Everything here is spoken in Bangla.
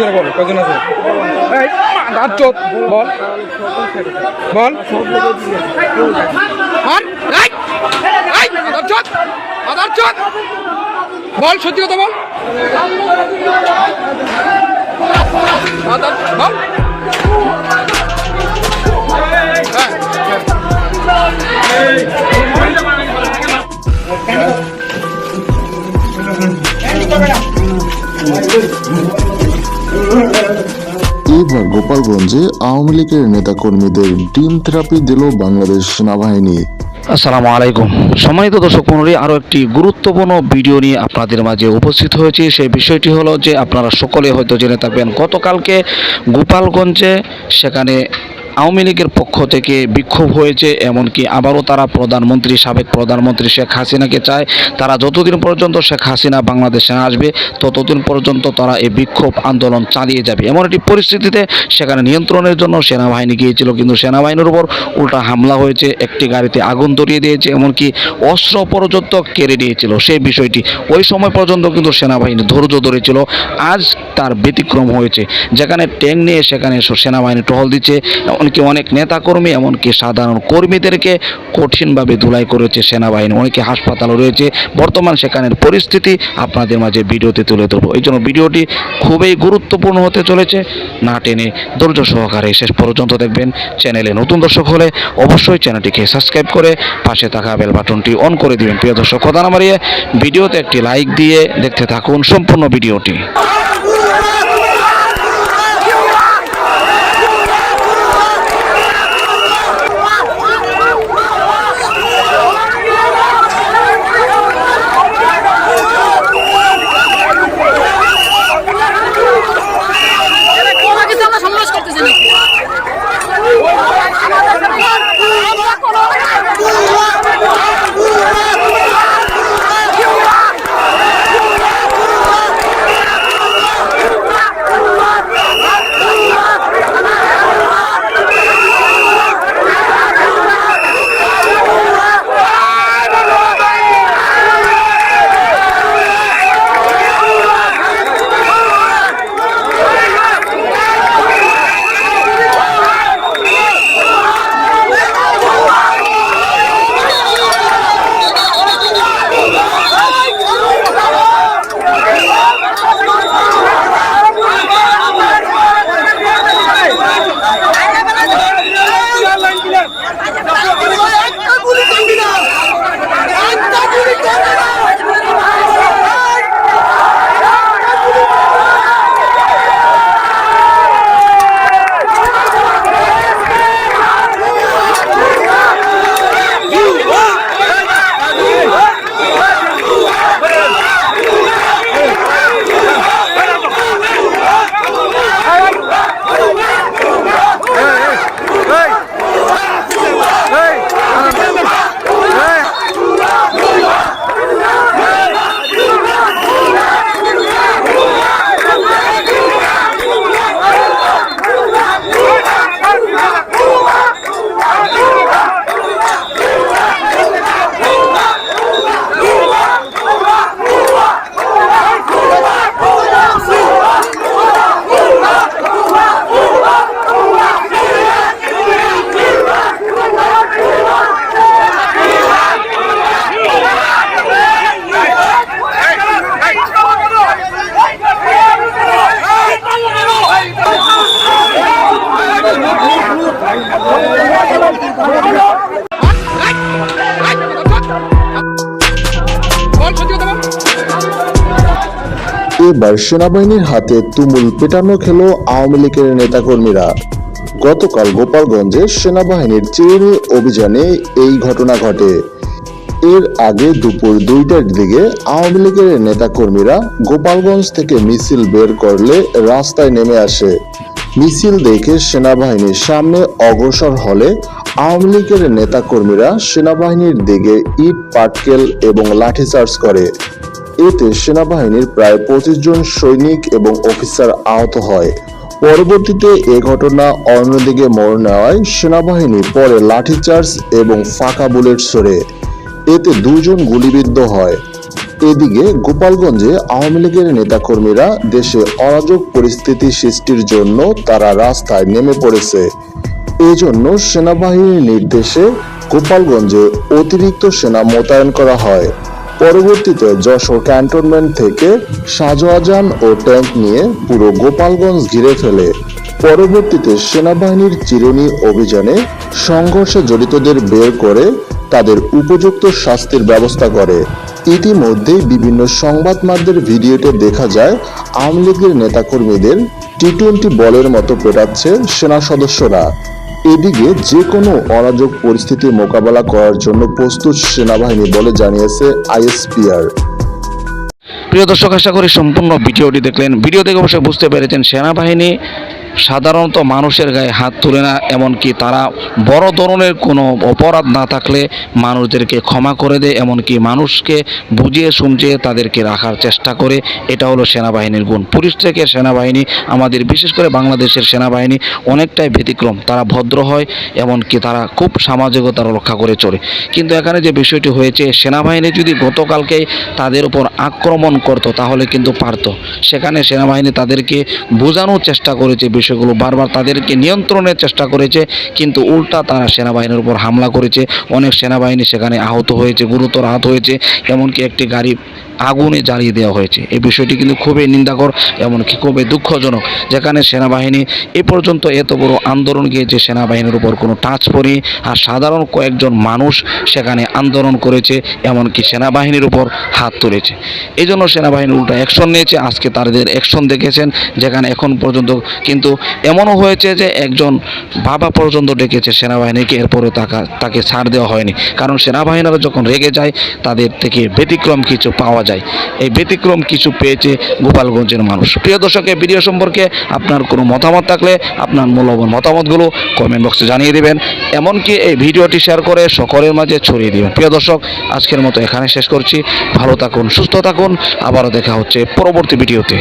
করে বল? কজন আছে? দাঁত চোপ বল। বল। আর বল সত্যি কথা বল। বল। এবার গোপালগঞ্জে আওয়ামী লীগের নেতাকর্মীদের ডিম থেরাপি দিল বাংলাদেশ সেনাবাহিনী। আসসালামু আলাইকুম। সম্মানিত দর্শক পুনরায় আরও একটি গুরুত্বপূর্ণ ভিডিও নিয়ে আপনাদের মাঝে উপস্থিত হয়েছি। সেই বিষয়টি হলো যে আপনারা সকলে হয়তো জেনে থাকবেন, গতকালকে গোপালগঞ্জে সেখানে আওয়ামী লীগের পক্ষ থেকে বিক্ষোভ হয়েছে, এমনকি আবারও তারা প্রধানমন্ত্রী, সাবেক প্রধানমন্ত্রী শেখ হাসিনাকে চায়। তারা যতদিন পর্যন্ত শেখ হাসিনা বাংলাদেশে আসবে, ততদিন পর্যন্ত তারা এই বিক্ষোভ আন্দোলন চালিয়ে যাবে। এমন একটি পরিস্থিতিতে সেখানে নিয়ন্ত্রণের জন্য সেনাবাহিনী গিয়েছিল, কিন্তু সেনাবাহিনীর উপর উল্টা হামলা হয়েছে, একটি গাড়িতে আগুন ধরিয়ে দিয়েছে, এমনকি অস্ত্র পর্যন্ত কেড়ে নিয়েছিল। সেই বিষয়টি ওই সময় পর্যন্ত কিন্তু সেনাবাহিনী ধৈর্য ধরেছিল। আজ তার ব্যতিক্রম হয়েছে। যেখানে ট্যাঙ্ক নিয়ে সেখানে সেনাবাহিনী টহল দিচ্ছে এমনকি অনেক নেতাকর্মী, এমনকি সাধারণ কর্মীদেরকে কঠিনভাবে ধুলাই করেছে সেনাবাহিনী। অনেকে হাসপাতালে রয়েছে। বর্তমান সেখানের পরিস্থিতি আপনাদের মাঝে ভিডিওতে তুলে ধরবো। এই জন্য ভিডিওটি খুবই গুরুত্বপূর্ণ হতে চলেছে। না টেনে ধৈর্য সহকারে শেষ পর্যন্ত দেখবেন। চ্যানেলে নতুন দর্শক হলে অবশ্যই চ্যানেলটিকে সাবস্ক্রাইব করে পাশে থাকা বেল বাটনটি অন করে দিবেন। প্রিয় দর্শক, কথা না বাড়িয়ে ভিডিওতে একটি লাইক দিয়ে দেখতে থাকুন সম্পূর্ণ ভিডিওটি। এবার সেনাবাহিনীর হাতে তুমুল পেটানো খেলো আওয়ামী লীগের নেতাকর্মীরা। গতকাল গোপালগঞ্জে সেনাবাহিনীর চিরুনি অভিযানে এই ঘটনা ঘটে। এর আগে দুপুর দুইটার দিকে আওয়ামী লীগের নেতাকর্মীরা গোপালগঞ্জ থেকে মিছিল বের করলে রাস্তায় নেমে আসে। মিছিল দেখে সেনাবাহিনীর সামনে অগ্রসর হলে আওয়ামী লীগের নেতাকর্মীরা সেনাবাহিনীর দিকে ইট, পাটকেল এবং লাঠিচার্জ করে। এতে সেনাবাহিনীর প্রায় পঁচিশ জন সৈনিক এবং অফিসার আহত হয়। পরবর্তীতে এ ঘটনা অন্যদিকে মোড় নেওয়ায় সেনাবাহিনী পরে লাঠিচার্জ এবং ফাঁকা বুলেট ছোড়ে। এতে দুজন গুলিবিদ্ধ হয়। এদিকে গোপালগঞ্জে আওয়ামী লীগের নেতাকর্মীরা দেশে অরাজক পরিস্থিতি সৃষ্টির জন্য তারা রাস্তায় নেমে পড়েছে। এজন্য সেনাবাহিনীর নির্দেশে গোপালগঞ্জে অতিরিক্ত সেনা মোতায়েন করা হয়। পরবর্তীতে যশোর ক্যান্টনমেন্ট থেকে শাহজাহান ও ট্যাঙ্ক নিয়ে পুরো গোপালগঞ্জ ঘিরে ফেলে। পরবর্তীতে সেনাবাহিনীর চিরুনি অভিযানে সংঘর্ষে জড়িতদের বের করে তাদের উপযুক্ত শাস্তির ব্যবস্থা করে। ইতিমধ্যেই বিভিন্ন সংবাদ মাধ্যমের ভিডিওতে দেখা যায়, আওয়ামী লীগের নেতাকর্মীদের টি টোয়েন্টি বলের মতো পেটাচ্ছে সেনা সদস্যরা। এদিকে যে কোনো অরাজক পরিস্থিতি মোকাবেলা করার জন্য প্রস্তুত সেনাবাহিনী বলে জানিয়েছে আইএসপিআর। প্রিয় দর্শক, আশা করি সম্পূর্ণ ভিডিওটি দেখলেন। ভিডিও দেখে অবশ্যই বুঝতে পেরেছেন, সেনাবাহিনী সাধারণত মানুষের গায়ে হাত তুলে না, এমনকি তারা বড় ধরনের কোনো অপরাধ না থাকলে মানুষদেরকে ক্ষমা করে দেয়, এমনকি মানুষকে বুঝিয়ে শুনছিয়ে তাদেরকে রাখার চেষ্টা করে। এটা হলো সেনাবাহিনীর গুণ। পুলিশ থেকে সেনাবাহিনী, আমাদের বিশেষ করে বাংলাদেশের সেনাবাহিনী, অনেকটাই ব্যতিক্রম। তারা ভদ্র হয়, এমনকি তারা খুব সামাজিকতা রক্ষা করে চলে। কিন্তু এখানে যে বিষয়টি হয়েছে, সেনাবাহিনী যদি গতকালকে তাদের উপর আক্রমণ করতো, তাহলে কিন্তু পারতো। সেখানে সেনাবাহিনী তাদেরকে বোঝানোর চেষ্টা করেছে বিষয়গুলো বারবার তাদেরকে নিয়ন্ত্রণের চেষ্টা করেছে, কিন্তু উল্টা তারা সেনাবাহিনীর উপর হামলা করেছে। অনেক সেনাবাহিনী সেখানে আহত হয়েছে, গুরুতর আহত হয়েছে, এমনকি একটি গাড়ি আগুনে জ্বালিয়ে দেওয়া হয়েছে। এই বিষয়টি কিন্তু খুবই নিন্দাকর, এমনকি খুবই দুঃখজনক, যেখানে সেনাবাহিনী এ পর্যন্ত এত বড় আন্দোলন গিয়েছে, সেনাবাহিনীর উপর কোনো টাচ পড়ে আর সাধারণ কয়েকজন মানুষ সেখানে আন্দোলন করেছে, এমনকি সেনাবাহিনীর উপর হাত তুলেছে। এই জন্য সেনাবাহিনী উল্টা অ্যাকশন নিয়েছে, আজকে তাদের অ্যাকশন দেখেছেন, যেখানে এখন পর্যন্ত কিন্তু এমনও হয়েছে যে একজন বাবা পর্যন্ত ডেকেছে সেনাবাহিনীকে এরপরে তাকে ছাড় দেওয়া হয়নি। কারণ সেনাবাহিনীরা যখন রেগে যায়, তাদের থেকে ব্যতিক্রম কিছু পাওয়া যায়। এই ব্যতিক্রম কিছু পেয়েছে গোপালগঞ্জের মানুষ। প্রিয় দর্শকের ভিডিও সম্পর্কে আপনার কোনো মতামত থাকলে আপনার মূল্যবান মতামতগুলো কমেন্ট বক্সে জানিয়ে দেবেন। এমনকি এই ভিডিওটি শেয়ার করে সকলের মাঝে ছড়িয়ে দেবেন। প্রিয় দর্শক, আজকের মতো এখানে শেষ করছি। ভালো থাকুন, সুস্থ থাকুন। আবারও দেখা হচ্ছে পরবর্তী ভিডিওতে।